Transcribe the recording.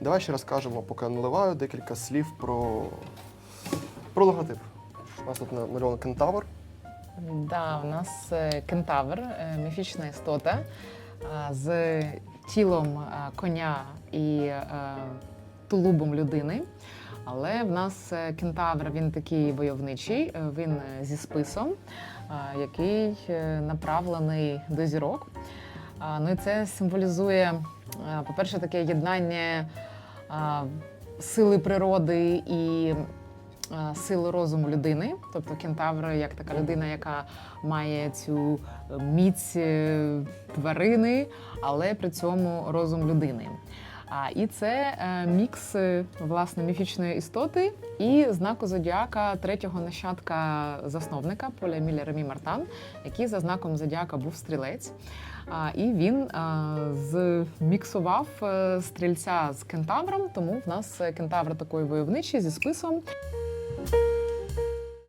Давай ще розкажемо, поки наливаю, декілька слів про, про логотип. У нас тут намальований кентавр. Да, у нас е, кентавр, е, міфічна істота е, з тілом коня і тулубом людини. Але в нас кентавр він такий войовничий, він зі списом, який направлений до зірок. Ну і це символізує, по-перше, таке єднання сили природи і е, сили розуму людини. Тобто кентавр як така людина, яка має цю е, міць е, тварини, але при цьому розум людини. А, і це е, мікс власне міфічної істоти і знаку зодіака третього нащадка засновника Поля Еміля Ремі Мартан, який за знаком зодіака був стрілець. А, і він а, зміксував е, стрільця з кентавром, тому в нас е, кентавр такий войовничий зі списом.